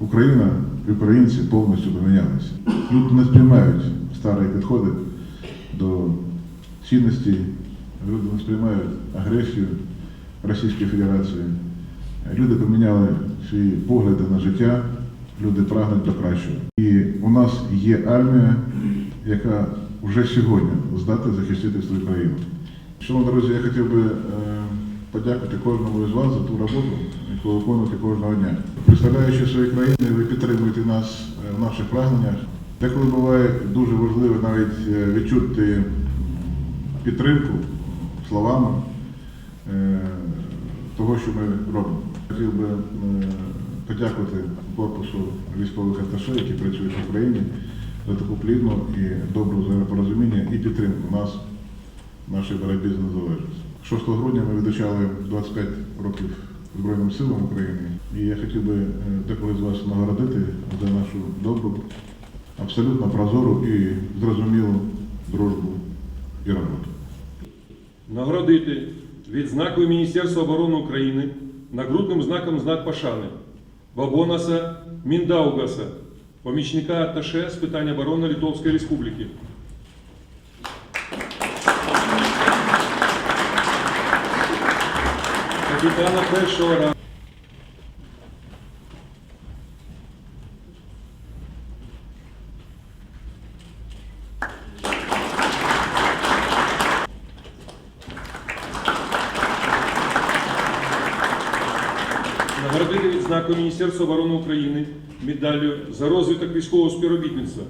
Україна і українці повністю помінялися. Люди не сприймають старі підходи до цінностей, люди не сприймають агресію Російської Федерації. Люди поміняли свої погляди на життя, люди прагнуть до кращого. І у нас є армія, яка вже сьогодні здатна захистити свою країну. Шановні друзі, я хотів би е, подякувати кожному із вас за ту роботу, яку ви виконуєте кожного дня. Представляючи свої країни, ви підтримуєте нас е, в наших прагненнях. Деколи буває дуже важливо навіть е, відчути підтримку словами е, того, що ми робимо. Хотів би подякувати корпусу військових аташе, які працюють в Україні, за таку плідну і добру взаємопорозуміння і підтримку нас в нашій боротьбі за незалежність. 6 грудня ми відзначали 25 років Збройним силам України. І я хотів би е, деколи з вас нагородити за нашу добру, абсолютно прозору і зрозумілу дружбу і роботу. Нагородити відзнакою Міністерства оборони України нагрудним знаком знак пошани Бабонаса Міндаугаса, помічника Атташе з питань оборони Литовської Республіки. Капітана першого рангу. Нагородити відзнакою Міністерства оборони України медаллю за розвиток військового співробітництва